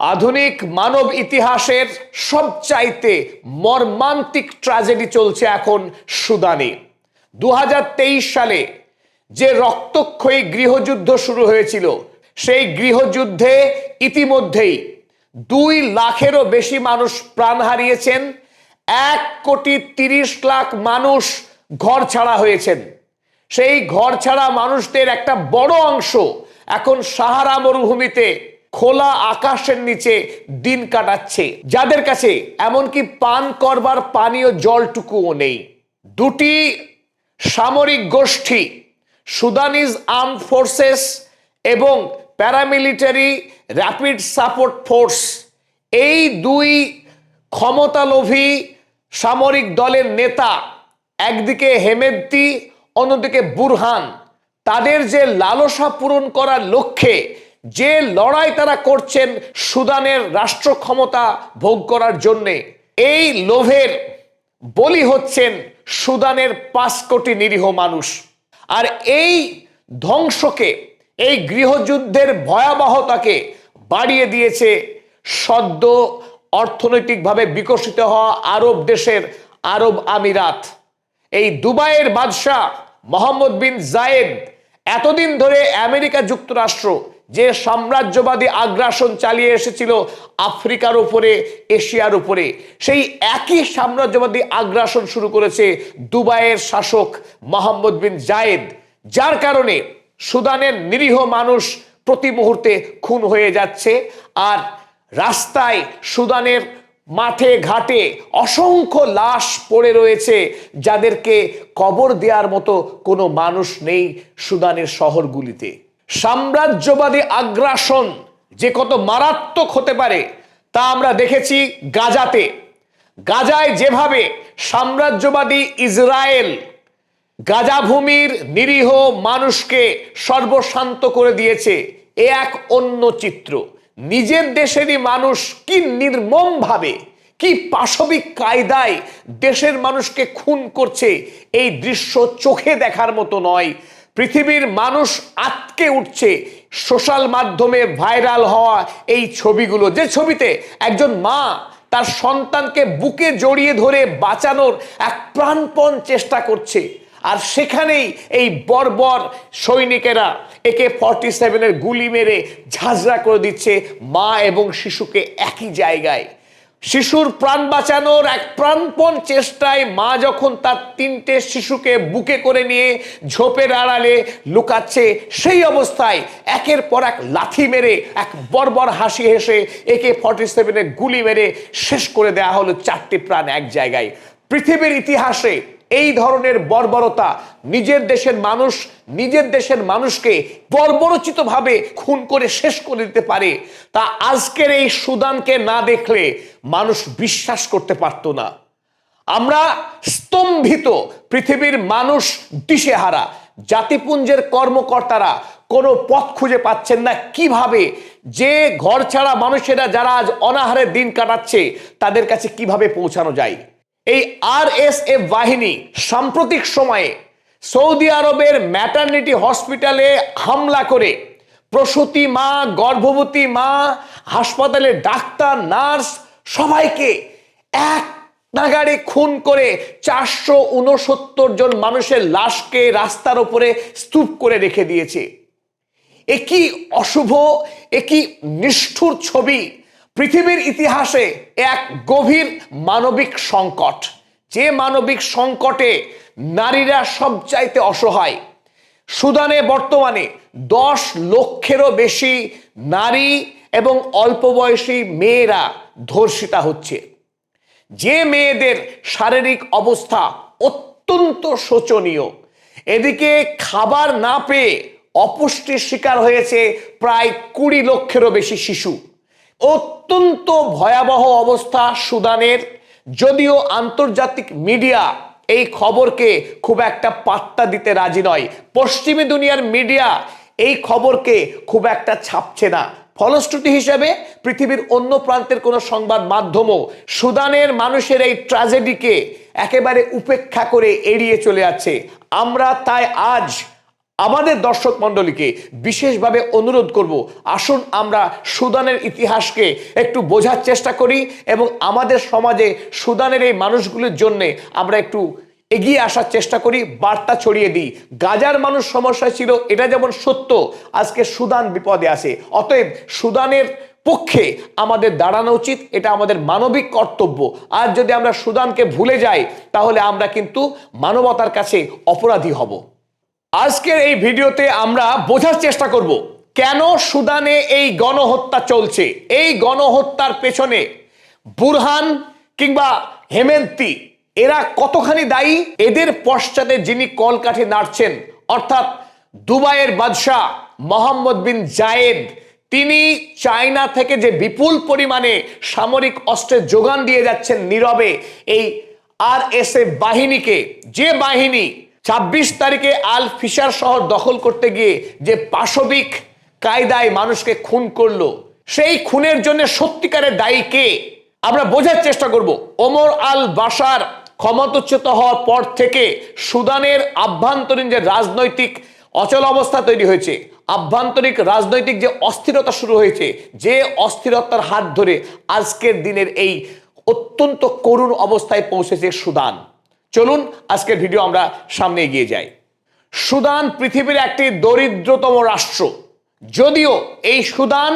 আধুনিক মানব ইতিহাসের সবচাইতে মর্মান্তিক ট্র্যাজেডি চলছে এখন সুদানে। দু হাজার তেইশ সালে যে রক্তক্ষয়ী গৃহযুদ্ধ শুরু হয়েছিল, সেই গৃহযুদ্ধে ইতিমধ্যেই দুই লাখেরও বেশি মানুষ প্রাণ হারিয়েছেন, এক কোটি তিরিশ লাখ মানুষ ঘর ছাড়া হয়েছেন। সেই ঘর ছাড়া মানুষদের একটা বড় অংশ এখন সাহারা মরুভূমিতে খোলা আকাশের নিচে দিন কাটাচ্ছে। যাদের কাছে এমনকি পান করবার পানীয় জলটুকুও নেই। দুটি সামরিক গোষ্ঠী, সুদানিজ আর্ম ফোর্সেস এবং প্যারামিলিটারি র্যাপিড সাপোর্ট ফোর্স, এই দুই ক্ষমতালোভী সামরিক দলের নেতা, একদিকে হেমেদ্দি অন্যদিকে বুরহান, তাদের যে লালসা পূরণ করার লক্ষ্যে যে লড়াই তারা করছেন সুদানের রাষ্ট্র ক্ষমতা ভোগ করার জন্যে, এই লোভের বলি হচ্ছেন সুদানের পাঁচ কোটি নিরীহ মানুষ। আর এই ধ্বংসকে, এই গৃহযুদ্ধের ভয়াবহতাকে বাড়িয়ে দিয়েছে সদ্য অর্থনৈতিকভাবে বিকশিত হওয়া আরব দেশের আরব আমিরাত। এই দুবাইয়ের বাদশাহ মোহাম্মদ বিন জায়েদ এতদিন ধরে আমেরিকা যুক্তরাষ্ট্র যে সাম্রাজ্যবাদী আগ্রাসন চালিয়ে এসেছিল আফ্রিকার উপরে, এশিয়ার উপরে, সেই একই সাম্রাজ্যবাদী আগ্রাসন শুরু করেছে দুবাইয়ের শাসক মোহাম্মদ বিন জায়েদ, যার কারণে সুদানের নিরীহ মানুষ প্রতি মুহূর্তে খুন হয়ে যাচ্ছে আর রাস্তায় সুদানের মাঠে, ঘাটে অসংখ্য লাশ পড়ে রয়েছে যাদেরকে কবর দেওয়ার মতো কোনো মানুষ নেই সুদানের শহরগুলিতে। সাম্রাজ্যবাদী আগ্রাসন যে কত মারাত্মক হতে পারে, তা আমরা দেখেছি গাজাতে। গাজায় যেভাবে সাম্রাজ্যবাদী ইসরায়েল গাজাভূমির নিরীহ মানুষকে সর্বশান্ত করে দিয়েছে, এ এক অন্য চিত্র। নিজের দেশেরই মানুষ কি নির্মমভাবে কি পাশবিক কায়দায় দেশের মানুষকে খুন করছে এই দৃশ্য চোখে দেখার মতো নয়। পৃথিবীর মানুষ আটকে উঠছে সোশ্যাল মাধ্যমে ভাইরাল হওয়া এই ছবিগুলো। যে ছবিতে একজন মা তার সন্তানকে বুকে জড়িয়ে ধরে বাঁচানোর এক প্রাণপণ চেষ্টা করছে। আর সেখানেই এই বর্বর সৈনিকেরা একে ফর্টি সেভেনের গুলি মেরে ঝাঁঝরা করে দিচ্ছে মা এবং শিশুকে একই জায়গায়। শিশুর প্রাণ বাঁচানোর এক প্রাণপণ চেষ্টায় মা যখন তার তিনটে শিশুকে বুকে করে নিয়ে ঝোপের আড়ালে লুকাচ্ছে, সেই অবস্থায় একের পর এক লাথি মেরে, এক বর্বর হাসি হেসে একে ফর্টি সেভেনে গুলি মেরে শেষ করে দেওয়া হলো চারটি প্রাণ এক জায়গায়। পৃথিবীর ইতিহাসে এই ধরনের বর্বরতা নিজের দেশের মানুষ, নিজের দেশের মানুষকে বর্বরচিতভাবে খুন করে শেষ করে দিতে পারে, তা আজকের এই সুদানকে না দেখলে মানুষ বিশ্বাস করতে পারত না। আমরা স্তম্ভিত পৃথিবীর মানুষ দিশেহারা, জাতিপুঞ্জের কর্মকর্তারা কোনো পথ খুঁজে পাচ্ছেন না। কীভাবে? যে ঘর ছাড়া মানুষেরা যারা আজ অনাহারে দিন কাটাচ্ছে, তাদের কাছে কীভাবে পৌঁছানো যায়? এই আর এস এফ বাহিনী সাম্প্রতিক সময়ে সৌদি আরবের ম্যাটার্নিটি হসপিটালে হামলা করে। প্রসূতি মা, গর্ভবতী মা হাসপাতালের ডাক্তার, নার্স সবাইকে এক নাগাড়ে খুন করে চারশো উনসত্তর জন মানুষের লাশকে রাস্তার উপরে স্তূপ করে রেখে দিয়েছে। একই অশুভ একই নিষ্ঠুর ছবি। পৃথিবীর ইতিহাসে এক গভীর মানবিক সংকট। যে মানবিক সংকটে নারীরা সবচাইতে অসহায়। সুদানে বর্তমানে দশ লক্ষেরও বেশি নারী এবং অল্প বয়সী মেয়েরা ধর্ষিতা হচ্ছে। যে মেয়েদের শারীরিক অবস্থা অত্যন্ত শোচনীয়। এদিকে খাবার না পেয়ে অপুষ্টির শিকার হয়েছে প্রায় কুড়ি লক্ষেরও বেশি শিশু। অত্যন্ত ভয়াবহ অবস্থা সুদানের। যদিও আন্তর্জাতিক মিডিয়া এই খবরকে খুব একটা পাত্তা দিতে রাজি নয়। পশ্চিমী দুনিয়ার মিডিয়া এই খবরকে খুব একটা ছাপছে না। ফলশ্রুতি হিসেবে পৃথিবীর অন্য প্রান্তের কোনো সংবাদ মাধ্যমও সুদানের মানুষের এই ট্র্যাজেডিকে একেবারে উপেক্ষা করে এড়িয়ে চলে যাচ্ছে। আমরা তাই আজ আমাদের দর্শক মণ্ডলীকে বিশেষভাবে অনুরোধ করব, আসুন আমরা সুদানের ইতিহাসকে একটু বোঝার চেষ্টা করি এবং আমাদের সমাজে সুদানের এই মানুষগুলির জন্যে আমরা একটু এগিয়ে আসার চেষ্টা করি, বার্তা ছড়িয়ে দিই। গাজার মানুষ সমস্যা ছিল, এটা যেমন সত্য, আজকে সুদান বিপদে আছে। অতএব সুদানের পক্ষে আমাদের দাঁড়ানো উচিত, এটা আমাদের মানবিক কর্তব্য। আর যদি আমরা সুদানকে ভুলে যাই, তাহলে আমরা কিন্তু মানবতার কাছে অপরাধী হব। আজকের এই ভিডিওতে আমরা বোঝার চেষ্টা করব, কেন সুদানে এই গণহত্যা চলছে? এই গণহত্যার পেছনে বুরহান কিংবা হেমেন্তি, এরা কতখানি দায়ী? এদের পশ্চাতে যিনি কলকাঠি নাড়ছেন, অর্থাৎ দুবাইয়ের বাদশাহ মোহাম্মদ বিন জায়েদ, তিনি চায়না থেকে যে বিপুল পরিমাণে সামরিক অস্ত্রের যোগান দিয়ে যাচ্ছেন নীরবে, এই আর এস বাহিনীকে, যে বাহিনী ছাব্বিশ তারিখে আল ফিশার শহর দখল করতে গিয়ে যে পাশবিক কায়দায় মানুষকে খুন করল, সেই খুনের জন্য সত্যিকারের দায়ী কে? আমরা বোঝার চেষ্টা করব। ওমর আল বাসার ক্ষমতাচ্যুত হওয়ার পর থেকে সুদানের আভ্যন্তরীণ যে রাজনৈতিক অচল অবস্থা তৈরি হয়েছে আভ্যন্তরিক রাজনৈতিক যে অস্থিরতা শুরু হয়েছে, যে অস্থিরতার হাত ধরে আজকের দিনের এই অত্যন্ত করুণ অবস্থায় পৌঁছেছে সুদান। চলুন আজকের ভিডিও আমরা সামনে এগিয়ে যাই। সুদান পৃথিবীর একটি দরিদ্রতম রাষ্ট্র। যদিও এই সুদান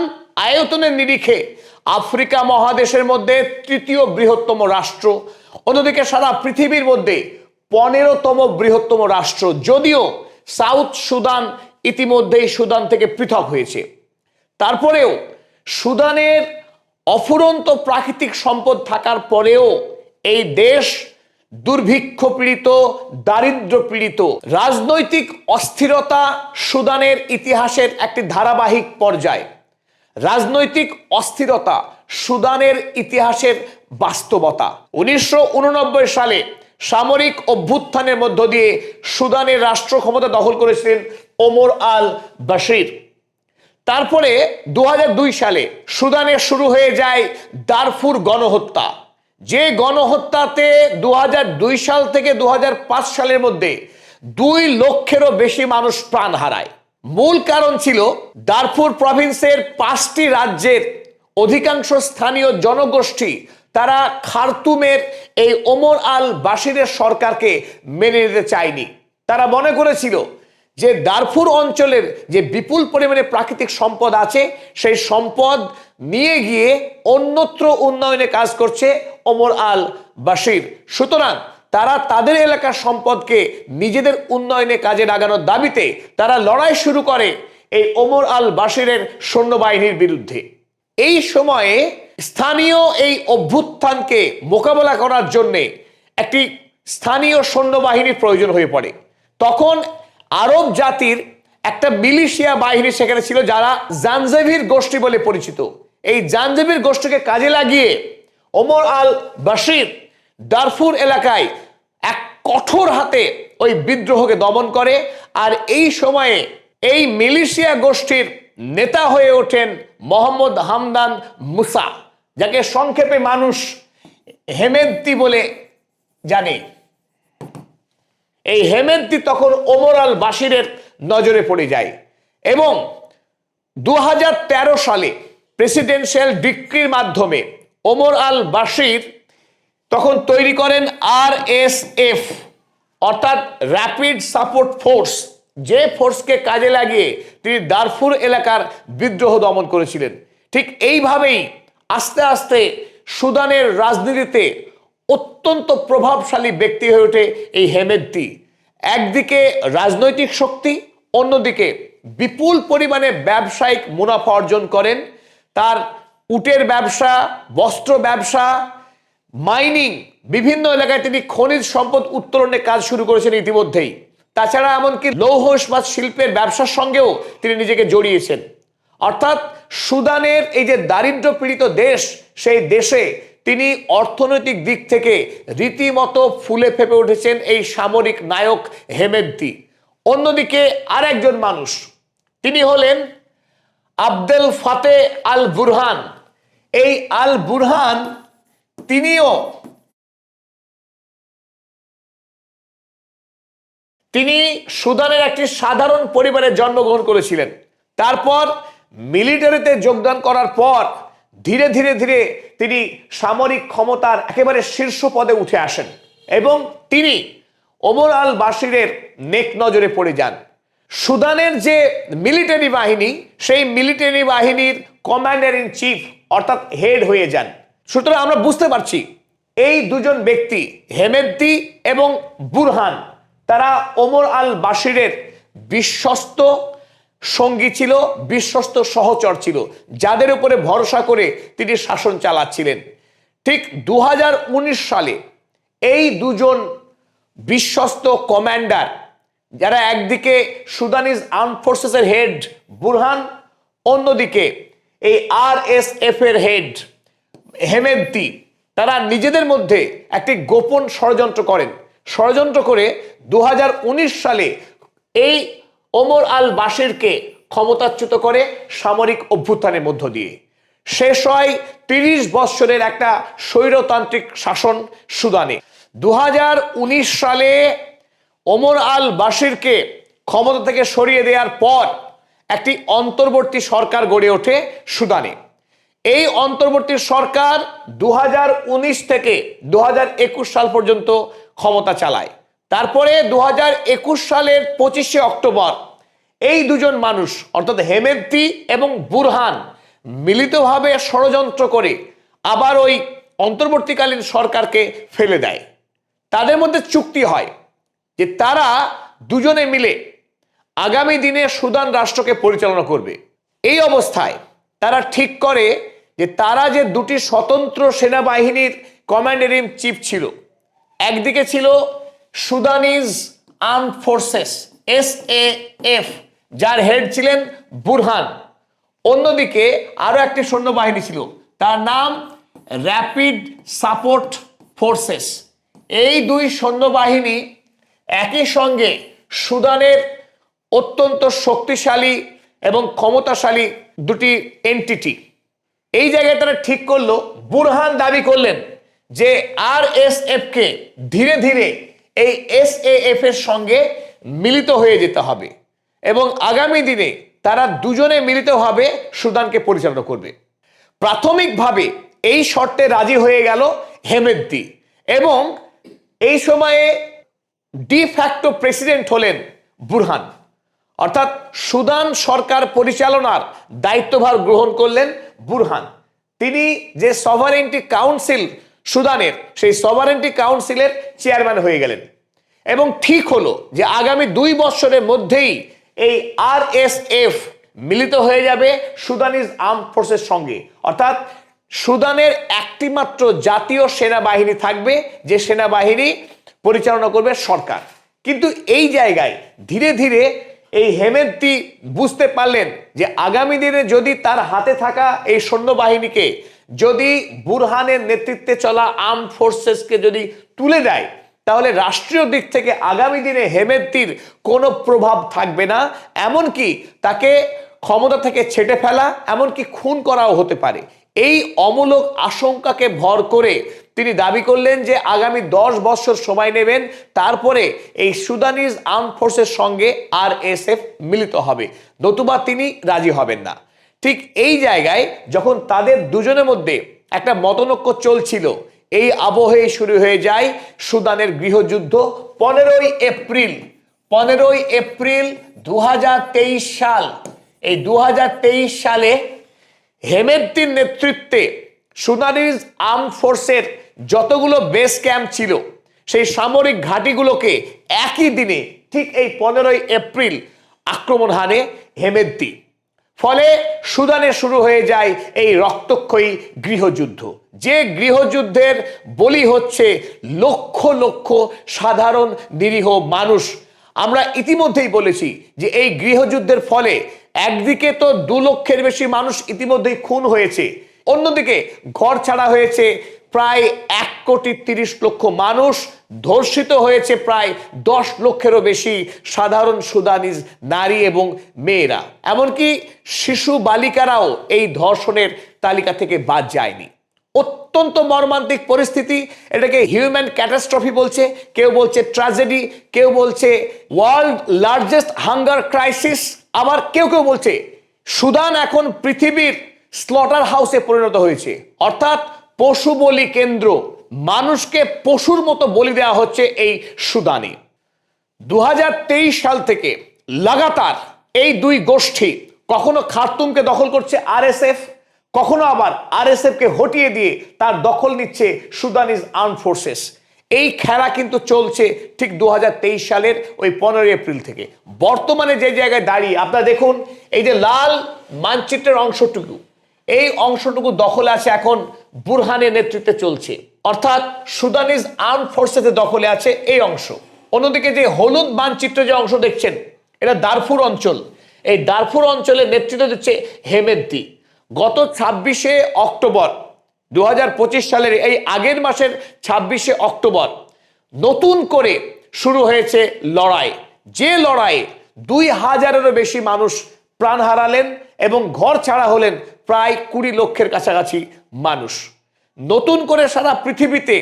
আয়তনের নিরিখে আফ্রিকা মহাদেশের মধ্যে তৃতীয় বৃহত্তম রাষ্ট্র, অন্যদিকে সারা পৃথিবীর মধ্যে পনেরোতম বৃহত্তম রাষ্ট্র। যদিও সাউথ সুদান ইতিমধ্যেই সুদান থেকে পৃথক হয়েছে। তারপরেও সুদানের অফুরন্ত প্রাকৃতিক সম্পদ থাকার পরেও এই দেশ দুর্ভিক্ষ পীড়িত দারিদ্র পীড়িত, রাজনৈতিক অস্থিরতা সুদানের ইতিহাসের একটি ধারাবাহিক পর্যায়। রাজনৈতিক অস্থিরতা সুদানের ইতিহাসের বাস্তবতা। উনিশশো উননব্বই সালে সামরিক অভ্যুত্থানের মধ্য দিয়ে সুদানের রাষ্ট্র ক্ষমতা দখল করেছিলেন ওমর আল বাশির। তারপরে দু হাজার দুই সালে সুদানে শুরু হয়ে যায় দারফুর গণহত্যা। যে গণহত্যাতে দুহাজার দুই সাল থেকে দুহাজার পাঁচ সালের মধ্যে দুই লক্ষেরও বেশি মানুষ প্রাণ হারায়। মূল কারণ ছিল দারফুর প্রভিন্সের পাঁচটি রাজ্যের অধিকাংশ স্থানীয় জনগোষ্ঠী, তারা খার্তুমের এই ওমর আল বাশিরের সরকারকে মেনে নিতে চায়নি। তারা মনে করেছিল যে দারফুর অঞ্চলের যে বিপুল পরিমাণে প্রাকৃতিক সম্পদ আছে, সেই সম্পদ নিয়ে গিয়ে অন্যত্র উন্নয়নে কাজ করছে ওমর আল বাশির। সুতরাং তারা তাদের এলাকার সম্পদকে নিজেদের উন্নয়নে কাজে লাগানোর দাবিতে তারা লড়াই শুরু করে এই ওমর আল বাশিরের সৈন্যবাহিনীর বিরুদ্ধে। এই সময়ে স্থানীয় এই অভ্যুত্থানকে মোকাবেলা করার জন্যে একটি স্থানীয় সৈন্যবাহিনীর প্রয়োজন হয়ে পড়ে। তখন আরব জাতির একটা মিলিশিয়া বাহিনী সেখানে ছিল যারা জানজেভির গোষ্ঠী বলে পরিচিত। এই জানজেভির গোষ্ঠীকে কাজে লাগিয়ে ওমর আল বাশির দারফুর এলাকায় এক কঠোর হাতে ওই বিদ্রোহকে দমন করে আর এই সময়ে এই মিলিশিয়া গোষ্ঠীর নেতা হয়ে ওঠেন মোহাম্মদ হামদান মুসা, যাকে সংক্ষেপে মানুষ হেমেন্তি বলে জানে। এই হেমেন্তি তখন ওমর আল বাশিরের নজরে পড়ে যায় এবং দু হাজার তেরো সালে প্রেসিডেন্সিয়াল ডিক্রির মাধ্যমে ওমর আল বাশির তখন তৈরি করেন আর এস এফ অর্থাৎ র্যাপিড সাপোর্ট ফোর্স যে ফোর্সকে কাজে লাগিয়ে তিনি দারফুর এলাকার বিদ্রোহ দমন করেছিলেন। ঠিক এইভাবেই আস্তে আস্তে সুদানের রাজনীতিতে অত্যন্ত প্রভাবশালী ব্যক্তি হয়ে ওঠে এই হেমেদ্দি একদিকে রাজনৈতিক শক্তি, অন্যদিকে বিপুল পরিমাণে ব্যবসায়িক মুনাফা অর্জন করেন তার উটের ব্যবসা, বস্ত্র ব্যবসা মাইনিং বিভিন্ন এলাকায় তিনি খনিজ সম্পদ উত্তোলনের কাজ শুরু করেছেন ইতিমধ্যেই। তাছাড়া এমনকি লৌহ ইস্পাত শিল্পের ব্যবসার সঙ্গেও তিনি নিজেকে জড়িয়েছেন। অর্থাৎ সুদানের এই যে দারিদ্র পীড়িত দেশ, সেই দেশে তিনি অর্থনৈতিক দিক থেকে রীতিমতো ফুলে ফেপে উঠেছেন এই সামরিক নায়ক হেমেদ্দি অন্যদিকে আর একজন মানুষ, তিনি হলেন আবদেল ফাতে আল বুরহান এই আল বুরহান তিনিও তিনি সুদানের একটি সাধারণ পরিবারে জন্মগ্রহণ করেছিলেন। তারপর মিলিটারিতে যোগদান করার পর ধীরে ধীরে ধীরে তিনি সামরিক ক্ষমতার একেবারে শীর্ষ পদে উঠে আসেন এবং তিনি ওমর আল বাসিরের নেক নজরে পড়ে যান। সুদানের যে মিলিটারি বাহিনী, সেই মিলিটারি বাহিনীর কমান্ডার ইন চিফ অর্থাৎ হেড হয়ে যান। সুতরাং আমরা বুঝতে পারছি, এই দুজন ব্যক্তি হেমেদ্দি এবং বুরহান, তারা ওমর আল বাশিরের বিশ্বস্ত সঙ্গী ছিল, বিশ্বস্ত সহচর ছিল, যাদের উপরে ভরসা করে তিনি শাসন চালাচ্ছিলেন। ঠিক দু হাজার উনিশ সালে এই দুজন বিশ্বস্ত কমান্ডার যারা একদিকে সুদানিজ আর্ম ফোর্সেসের হেড বুরহান, অন্যদিকে এই আর এস এফ এর হেড হেমেন্তি, তারা নিজেদের মধ্যে একটি গোপন ষড়যন্ত্র করেন। ষড়যন্ত্র করে দু হাজার উনিশ সালে এই ওমর আল বাশিরকে ক্ষমতাচ্যুত করে সামরিক অভ্যুত্থানের মধ্য দিয়ে। শেষ হয় তিরিশ বৎসরের একটা স্বৈরতান্ত্রিক শাসন সুদানে। দু হাজার উনিশ সালে ওমর আল বাশিরকে ক্ষমতা থেকে সরিয়ে দেওয়ার পর একটি অন্তর্বর্তী সরকার গড়ে ওঠে সুদানে। এই অন্তর্বর্তী সরকার দু হাজার উনিশ থেকে দু হাজার একুশ সাল পর্যন্ত ক্ষমতা চালায়। তারপরে দু হাজার একুশ সালের পঁচিশে অক্টোবর এই দুজন মানুষ, অর্থাৎ হেমেন্তি এবং বুরহান, মিলিতভাবে ষড়যন্ত্র করে আবার ওই অন্তর্বর্তীকালীন সরকারকে ফেলে দেয়। তাদের মধ্যে চুক্তি হয় যে তারা দুজনে মিলে আগামী দিনে সুদান রাষ্ট্রকে পরিচালনা করবে। এই অবস্থায় তারা ঠিক করে যে তারা যে দুটি স্বতন্ত্র সেনাবাহিনীর কমান্ডার ইন চিফ ছিল। একদিকে ছিল Sudanese arm forces, S A F, যার হেড ছিলেন বুরহান। অন্যদিকে আরও একটি সৈন্যবাহিনী ছিল, তার নাম র্যাপিড সাপোর্ট ফোর্সেস। এই দুই সৈন্যবাহিনী একই সঙ্গে সুদানের অত্যন্ত শক্তিশালী এবং ক্ষমতাশালী দুটি এন্টিটি এই জায়গায় তারা ঠিক করল, বুরহান দাবি করলেন যে আর এস ধীরে ধীরে এই এস এফ এর সঙ্গে মিলিত হয়ে যেতে হবে এবং আগামী দিনে তারা দুজনে মিলিতভাবে সুদানকে পরিচালনা করবে। প্রাথমিকভাবে এই শর্তে রাজি হয়ে গেল হেমেদ্দি এবং এই সময়ে ডি ফ্যাক্টো প্রেসিডেন্ট হলেন বুরহান। অর্থাৎ সুদান সরকার পরিচালনার দায়িত্বভার গ্রহণ করলেন বুরহান। তিনি যে সভারেন্টি কাউন্সিল সুদানের, সেই সভারেন্টি কাউন্সিলের চেয়ারম্যান হয়ে গেলেন। এবং ঠিক হলো যে আগামী দুই বছরের মধ্যেই এই আর মিলিত হয়ে যাবে সুদানিজ আর্ম ফোর্সের সঙ্গে। অর্থাৎ সুদানের একটিমাত্র জাতীয় সেনাবাহিনী থাকবে, যে সেনাবাহিনী পরিচালনা করবে সরকার। কিন্তু এই জায়গায় ধীরে ধীরে এই হেমেন্তি বুঝতে পারলেন যে আগামী দিনে যদি তার হাতে থাকা এই সৈন্যবাহিনীকে, যদি বুরহানের নেতৃত্বে চলা আর্ম ফোর্সেসকে যদি তুলে দেয়, তাহলে রাষ্ট্রীয় দিক থেকে আগামী দিনে হেমেন্তির কোনো প্রভাব থাকবে না। এমনকি তাকে ক্ষমতা থেকে ছেটে ফেলা, এমনকি খুন করাও হতে পারে। এই অমূলক আশঙ্কাকে ভর করে তিনি দাবি করলেন যে আগামী দশ বছর সময় নেবেন, তারপরে এই সুদানিজ আর্ম ফোর্সের সঙ্গে আর মিলিত হবে। নতুবা তিনি রাজি হবেন না। ঠিক এই জায়গায় যখন তাদের দুজনের মধ্যে একটা মতনৈক্য চলছিল, এই আবহে শুরু হয়ে যায় সুদানের গৃহযুদ্ধ। পনেরোই এপ্রিল পনেরোই এপ্রিল দু হাজার তেইশ সাল, এই দু হাজার তেইশ সালে হেমেদ্দির নেতৃত্বে সুদানিজ আর্ম ফোর্সের যতগুলো বেস ক্যাম্প ছিল, সেই সামরিক ঘাঁটিগুলোকে একই দিনে, ঠিক এই পনেরোই এপ্রিল, আক্রমণ হানে হেমেদ্দি ফলে সুদানে শুরু হয়ে যায় এই রক্তক্ষয়ী গৃহযুদ্ধ। যে গৃহযুদ্ধের বলি হচ্ছে লক্ষ লক্ষ সাধারণ নিরীহ মানুষ। আমরা ইতিমধ্যেই বলেছি যে এই গৃহযুদ্ধের ফলে একদিকে তো দু লক্ষের বেশি মানুষ ইতিমধ্যেই খুন হয়েছে, অন্যদিকে ঘর ছাড়া হয়েছে প্রায় এক কোটি তিরিশ লক্ষ মানুষ, ধর্ষিত হয়েছে প্রায় দশ লক্ষেরও বেশি সাধারণ সুদানিজ নারী এবং মেয়েরা। এমনকি শিশু বালিকারাও এই ধর্ষণের তালিকা থেকে বাদ যায়নি। অত্যন্ত মর্মান্তিক পরিস্থিতি, এটাকে হিউম্যান ক্যাটাস্ট্রফি বলছে, কেউ বলছে ট্র্যাজেডি, কেউ বলছে ওয়ার্ল্ড লার্জেস্ট হাঙ্গার ক্রাইসিস আবার কেউ কেউ বলছে, সুদান এখন পৃথিবীর স্লটার হাউসে পরিণত হয়েছে। অর্থাৎ পশু বলি কেন্দ্র, মানুষকে পশুর মতো বলি দেওয়া হচ্ছে এই সুদানে দু সাল থেকে লাগাতার এই দুই গোষ্ঠী কখনো খার্তুমকে দখল করছে আরএসএফ, কখনো আবার আরএসএফ কে হটিয়ে দিয়ে তার দখল নিচ্ছে সুদানিজ আর্ম ফোর্সেস। এই খেলা কিন্তু চলছে ঠিক দু হাজার তেইশ সালের ওই পনেরোই এপ্রিল থেকে। বর্তমানে যে জায়গায় দাঁড়িয়ে, আপনারা দেখুন, এই যে লাল মানচিত্রের অংশটুকু, এই অংশটুকু দখলে আছে এখন বুরহানের নেতৃত্বে চলছে। অর্থাৎ সুদানিজ আর্ম ফোর্সেসের দখলে আছে এই অংশ। অন্যদিকে যে হলুদ মানচিত্র যে অংশ দেখছেন, এটা দারফুর অঞ্চল। এই দারফুর অঞ্চলের নেতৃত্ব দিচ্ছে হেমেদ্দি গত ছাব্বিশে অক্টোবর দু হাজার পঁচিশ সালের এই আগের মাসের ছাব্বিশে অক্টোবর নতুন করে শুরু হয়েছে লড়াই। যে লড়াইয়ে দুই হাজারেরও বেশি মানুষ প্রাণ হারালেন এবং ঘর ছাড়া হলেন প্রায় কুড়ি লক্ষের কাছাকাছি মানুষ। নতুন করে সারা পৃথিবীতে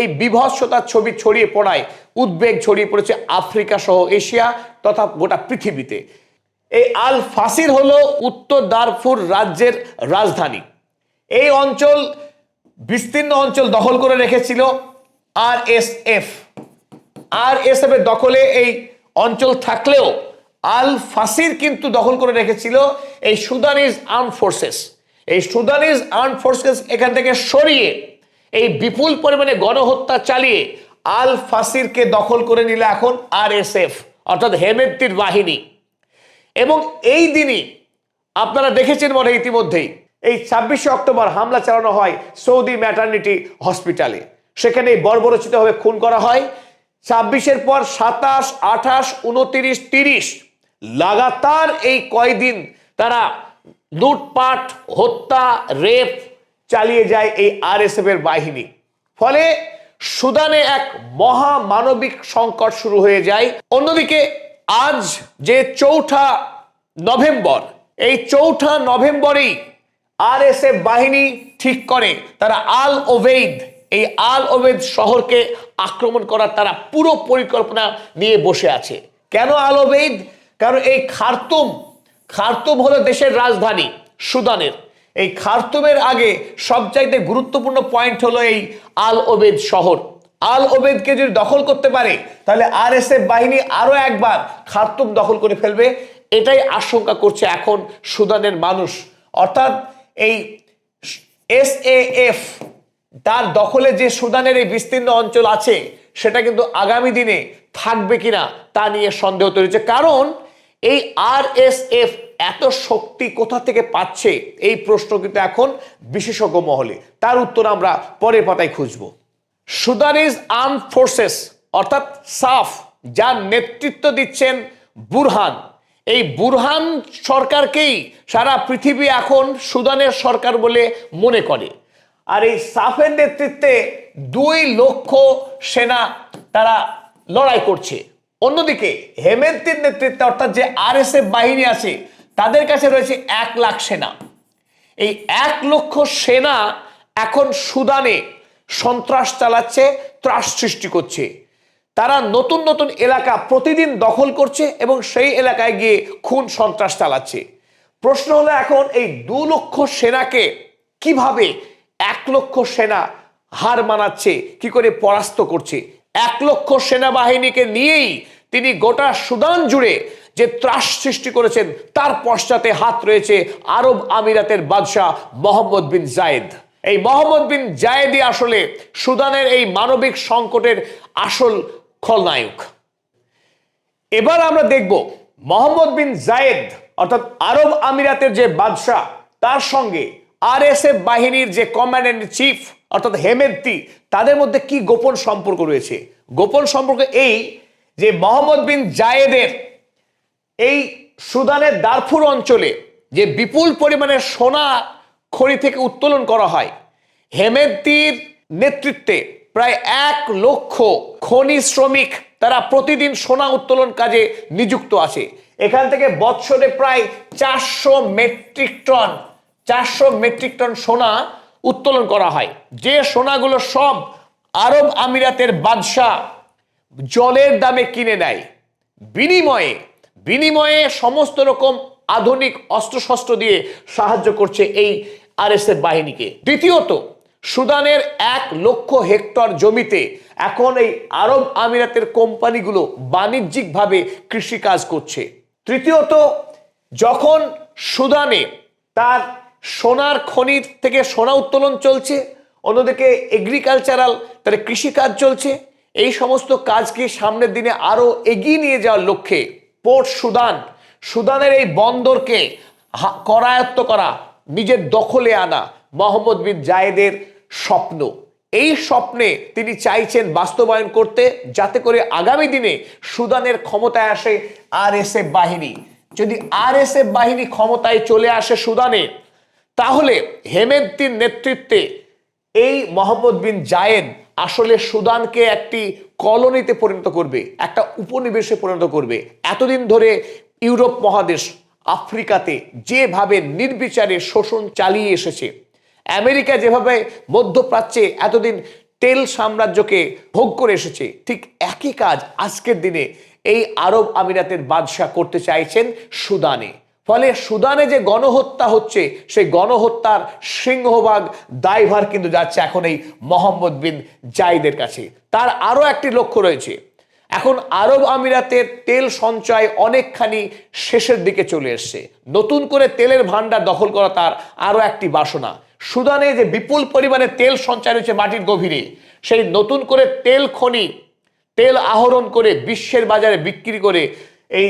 এই বিভৎসতার ছবি ছড়িয়ে পড়ায় উদ্বেগ ছড়িয়ে পড়েছে আফ্রিকা সহ এশিয়া তথা গোটা পৃথিবীতে। এই আল ফাসির হলো উত্তর দারফুর রাজ্যের রাজধানী। এই অঞ্চল বিস্তীর্ণ অঞ্চল দখল করে রেখেছিল R S F R S F এর দখলে এই অঞ্চল থাকলেও আল ফাসির কিন্তু দখল করে রেখেছিল এই সুদানিজ আর্ম ফোর্সেস। এই সুদানিজ আর্ম ফোর্সেস এখান থেকে সরিয়ে এই বিপুল পরিমাণে গণহত্যা চালিয়ে আল ফাসিরকে দখল করে নিল এখন আর এস এফ অর্থাৎ হেমেদ্দির বাহিনী। এবং এই দিনই আপনারা দেখেছেন মনে ইতিমধ্যেই এই ছাব্বিশে অক্টোবর হামলা চালানো হয় সৌদি ম্যাটার্নিটি হসপিটালে সেখানে বর্বরচিতভাবে খুন করা হয়। ছাব্বিশের পর সাতাশ, আঠাশ, উনতিরিশ, তিরিশ লাগাতার এই কয়দিন তারা লুটপাট, হত্যা, রেপ চালিয়ে যায় এই আরএসএফ এর বাহিনী। ফলে সুদানে এক মহা মানবিক সংকট শুরু হয়ে যায়। অন্যদিকে আজ যে চৌঠা নভেম্বর, এই চৌঠা নভেম্বরেই আরএসএফ বাহিনী ঠিক করে। তারা আল ওবেইদ, এই আল ওবেদ শহরকে আক্রমণ করার তারা পুরো পরিকল্পনা নিয়ে বসে আছে। কেন আল ওবেইদ? কারণ এই খার্তুম খার্তুম হলো দেশের রাজধানী, সুদানের। এই খার্তুমের আগে সবচাইতে গুরুত্বপূর্ণ পয়েন্ট হলো এই আল ওবেদ শহর। আল ওবেদকে যদি দখল করতে পারে, তাহলে আরএসএফ বাহিনী আরও একবার খার্তুম দখল করে ফেলবে। এটাই আশঙ্কা করছে এখন সুদানের মানুষ। অর্থাৎ এই এস এফ, তার দখলে যে সুদানের এই বিস্তীর্ণ অঞ্চল আছে, সেটা কিন্তু আগামী দিনে থাকবে কিনা তা নিয়ে সন্দেহ তৈরি হচ্ছে। কারণ এই আর এস এফ এত শক্তি কোথা থেকে পাচ্ছে, এই প্রশ্ন কিন্তু এখন বিশেষজ্ঞ মহলে। তার উত্তর আমরা পরের পাতায় খুঁজব। সুদানিজ আর্ম ফোর্সেস, অর্থাৎ সাফ, যার নেতৃত্ব দিচ্ছেন বুরহান। এই বুরহান সরকারকেই সারা পৃথিবী এখন সুদানের সরকার বলে মনে করে। আর এই সাফের নেতৃত্বে দুই লক্ষ সেনা তারা লড়াই করছে। অন্যদিকে হেমেন্তির নেতৃত্বে অর্থাৎ যে আরএসএফ বাহিনী আছে, তাদের কাছে রয়েছে এক লাখ সেনা। এই এক লক্ষ সেনা এখন সুদানে সন্ত্রাস চালাচ্ছে, ত্রাস সৃষ্টি করছে। তারা নতুন নতুন এলাকা প্রতিদিন দখল করছে এবং সেই এলাকায় গিয়ে খুন সন্ত্রাস চালাচ্ছে। প্রশ্ন হলো এখন এই দু লক্ষ সেনাকে কীভাবে এক লক্ষ সেনা হার মানাচ্ছে, কি করে পরাস্ত করছে? এক লক্ষ সেনাবাহিনীকে নিয়েই তিনি গোটা সুদান জুড়ে যে ত্রাস সৃষ্টি করেছেন, তার পশ্চাতে হাত রয়েছে আরব আমিরাতের বাদশাহ মোহাম্মদ বিন জায়েদ। এই মোহাম্মদ বিন জায়েদই আসলে সুদানের এই মানবিক সংকটের আসল খলনায়ক। এবার আমরা দেখব মোহাম্মদ বিন জায়েদ, অর্থাৎ আরব আমিরাতের যে বাদশাহ, তার সঙ্গে আরএসএফ বাহিনীর যে কমান্ড্যান্ট চিফ, অর্থাৎ হেমেদ্দি তাদের মধ্যে কি গোপন সম্পর্ক রয়েছে? গোপন সম্পর্ক এই যে মোহাম্মদ বিন জায়েদের এই সুদানের দারফুর অঞ্চলে যে বিপুল পরিমাণে সোনা খড়ি থেকে উত্তোলন করা হয় হেমেদ্দির নেতৃত্বে প্রায় এক লক্ষ খনি শ্রমিক তারা প্রতিদিন সোনা উত্তোলন কাজে নিযুক্ত আছে। এখান থেকে বৎসরে প্রায় চারশো মেট্রিক টন, চারশো মেট্রিক টন সোনা উত্তোলন করা হয়। যে সোনাগুলো সব আরব আমিরাতের বাদশাহ জলের দামে কিনে নেয়। বিনিময়ে বিনিময়ে সমস্ত রকম আধুনিক অস্ত্রশস্ত্র দিয়ে সাহায্য করছে এই আরএসএফ বাহিনীকে। দ্বিতীয়ত সুদানের এক লক্ষ হেক্টর জমিতে এখন এই আরব আমিরাতের কোম্পানিগুলো বাণিজ্যিকভাবে কৃষিকাজ করছে। তৃতীয়ত, যখন সুদানে তার সোনার খনির থেকে সোনা উত্তোলন চলছে, অন্যদিকে এগ্রিকালচারাল তার কৃষিকাজ চলছে, এই সমস্ত কাজকে সামনের দিনে আরও এগিয়ে নিয়ে যাওয়ার লক্ষ্যে পোর্ট সুদান, সুদানের এই বন্দরকে করায়ত্ত করা, নিজের দখলে আনা মোহাম্মদ বিন জায়েদের স্বপ্ন। এই স্বপ্নে তিনি চাইছেন বাস্তবায়ন করতে, যাতে করে আগামী দিনে সুদানের ক্ষমতায় আসে আর বাহিনী। যদি আর বাহিনী ক্ষমতায় চলে আসে সুদানে, তাহলে হেমেন্তির নেতৃত্বে এই মোহাম্মদ বিন জায়েদ আসলে সুদানকে একটি কলোনিতে পরিণত করবে, একটা উপনিবেশে পরিণত করবে। এতদিন ধরে ইউরোপ মহাদেশ আফ্রিকাতে যেভাবে নির্বিচারে শোষণ চালিয়ে এসেছে আমেরিকা যেভাবে মধ্যপ্রাচ্যে এতদিন তেল সাম্রাজ্যকে ভোগ করে এসেছে, ঠিক একই কাজ আজকের দিনে এই আরব আমিরাতের বাদশাহ করতে চাইছেন সুদানে। ফলে সুদানে যে গণহত্যা হচ্ছে, সেই গণহত্যার সিংহভাগ দায়ভার কিন্তু যাচ্ছে এখন এই মোহাম্মদ বিন জাইদের কাছে। তার আরও একটি লক্ষ্য রয়েছে। এখন আরব আমিরাতের তেল সঞ্চয় অনেকখানি শেষের দিকে চলে এসছে। নতুন করে তেলের ভান্ডার দখল করা তার আরও একটি বাসনা। সুদানে যে বিপুল পরিমাণে তেল সঞ্চয় রয়েছে মাটির গভীরে, সেই নতুন করে তেল খনি, তেল আহরণ করে বিশ্বের বাজারে বিক্রি করে এই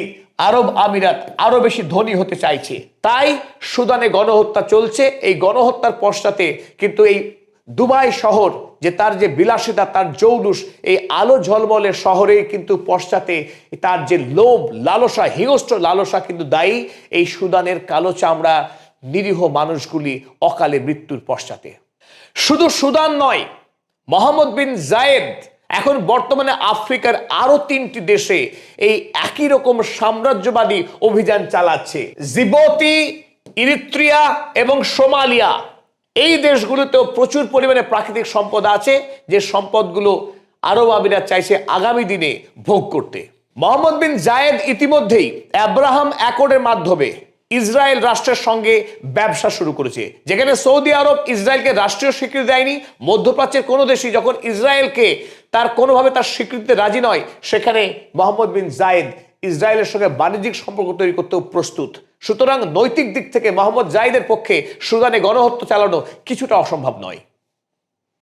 আরব আমিরাত আরও বেশি ধনী হতে চাইছে। তাই সুদানে গণহত্যা চলছে। এই গণহত্যার পশ্চাতে কিন্তু এই দুবাই শহর, যে তার যে বিলাসিতা, তার জৌলুস, এই আলো ঝলমলের শহরে কিন্তু পশ্চাতে তার যে লোভ, লালসা, হিংস্র লালসা কিন্তু দায়ী এই সুদানের কালো চামড়া নিরীহ মানুষগুলি অকালে মৃত্যুর পশ্চাতে। শুধু সুদান নয়, মোহাম্মদ বিন জায়েদ এখন বর্তমানে আফ্রিকার আরও তিনটি দেশে এই একই রকম সাম্রাজ্যবাদী অভিযান চালাচ্ছে। জিবতি, ইরিত্রিয়া এবং সোমালিয়া, এই দেশগুলোতেও প্রচুর পরিমাণে প্রাকৃতিক সম্পদ আছে, যে সম্পদগুলো আরব আমিরাত চাইছে আগামী দিনে ভোগ করতে। মোহাম্মদ বিন জায়েদ ইতিমধ্যেই আব্রাহাম অ্যাকর্ডের মাধ্যমে ইসরায়েল রাষ্ট্রের সঙ্গে ব্যবসা শুরু করেছে। যেখানে সৌদি আরব ইসরায়েলকে রাষ্ট্রীয় স্বীকৃতি দেয়নি, মধ্যপ্রাচ্যের কোনো দেশই যখন ইসরায়েলকে তার কোনোভাবে তার স্বীকৃতিতে রাজি নয়, সেখানে মোহাম্মদ বিন জায়েদ ইসরায়েলের সঙ্গে বাণিজ্যিক সম্পর্ক তৈরি করতেও প্রস্তুত। সুতরাং নৈতিক দিক থেকে মোহাম্মদ জায়েদের পক্ষে সুদানে গণহত্য চালানো কিছুটা অসম্ভব নয়।